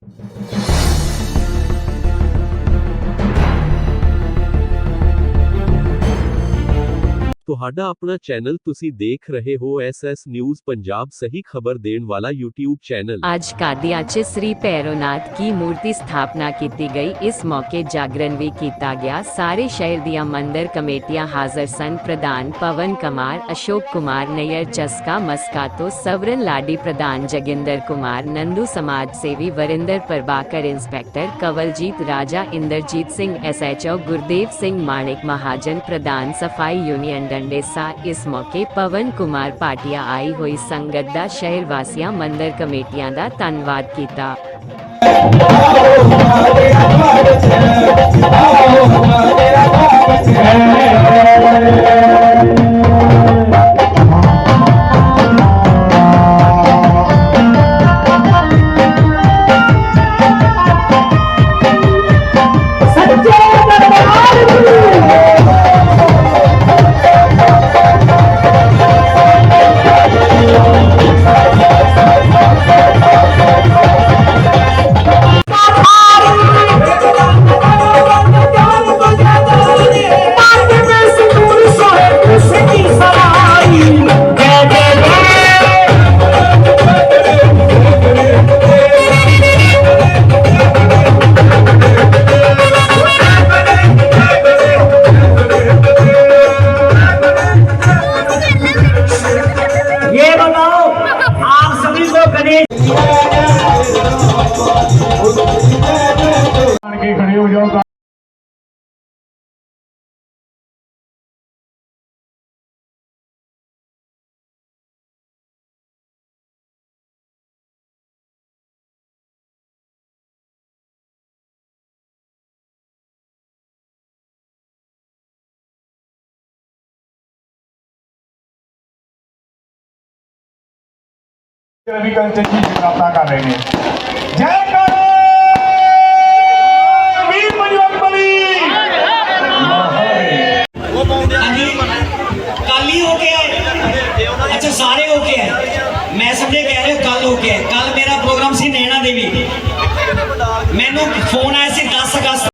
Thank you ਤੁਹਾਡਾ ਆਪਣਾ channel ਤੁਸੀਂ ਦੇਖ ਰਹੇ ਹੋ ਐਸਐਸ ਨਿਊਜ਼ ਪੰਜਾਬ ਸਹੀ ਖਬਰ ਦੇਣ ਵਾਲਾ YouTube ਚੈਨਲ ਅੱਜ ਕਾਦੀਆ 'ਚ ਸ੍ਰੀ ਭੈਰੋਨਾਥ ਕੀ ਮੂਰਤੀ ਸਥਾਪਨਾ ਕੀਤੀ ਗਈ ਇਸ ਮੌਕੇ ਜਾਗਰਣ ਵੀ ਕੀਤਾ ਗਿਆ ਸਾਰੇ ਸ਼ਹਿਰ ਦੀਆਂ ਮੰਦਰ ਕਮੇਟੀਆਂ ਹਾਜ਼ਰ ਸਨ ਪ੍ਰਧਾਨ ਪਵਨ ਕੁਮਾਰ ਅਸ਼ੋਕ ਕੁਮਾਰ ਨਈਅਰ ਚਸਕਾ ਮਸਕਾਤੋ ਸਵਰਨ ਲਾਡੀ ਪ੍ਰਧਾਨ ਜਗਿੰਦਰ ਕੁਮਾਰ ਨੰਦੂ ਸਮਾਜ ਸੇਵੀ ਵਰਿੰਦਰ ਪ੍ਰਭਾਕਰ ਇੰਸਪੈਕਟਰ ਕਵਲਜੀਤ ਰਾਜਾ ਇੰਦਰਜੀਤ ਸਿੰਘ ਐਸਐਚਓ ਗੁਰਦੇਵ ਸਿੰਘ ਮਾਣਿਕ ਮਹਾਜਨ ਪ੍ਰਧਾਨ ਸਫਾਈ ਯੂਨੀਅਨ ਡੰਡੇਸਾ ਇਸ ਮੌਕੇ ਪਵਨ ਕੁਮਾਰ ਪਾਟਿਆ ਆਈ ਹੋਈ ਸੰਗਤ ਦਾ ਸ਼ਹਿਰ ਵਾਸੀਆਂ ਮੰਦਰ ਕਮੇਟੀਆਂ ਦਾ ਧੰਨਵਾਦ ਕੀਤਾ ਗਣੇਸ਼ ਖੜੇ ਹੋ ਜਾਓ ਰਵੀ ਕੰਚਨ ਜੀ ਪ੍ਰਾਪਤਾ ਕਰ ਰਹੇ ਨੇ? ਜੈ ਕਰੋ ਵੀਰ ਬਜਵੰਤ ਬਲੀ! ਕੱਲ ਹੀ ਹੋ ਗਿਆ ਅੱਛਾ, ਸਾਰੇ ਹੋ ਗਿਆ ਮੈਂ ਸਮਝੇ ਕਹਿ ਰਹੇ ਕੱਲ ਹੋ ਗਿਆ ਕੱਲ ਮੇਰਾ ਪ੍ਰੋਗਰਾਮ ਸੀ ਨੈਣਾ ਦੇਵੀ। ਮੈਨੂੰ ਫੋਨ ਆਇਆ ਸੀ 10 ਅਗਸਤ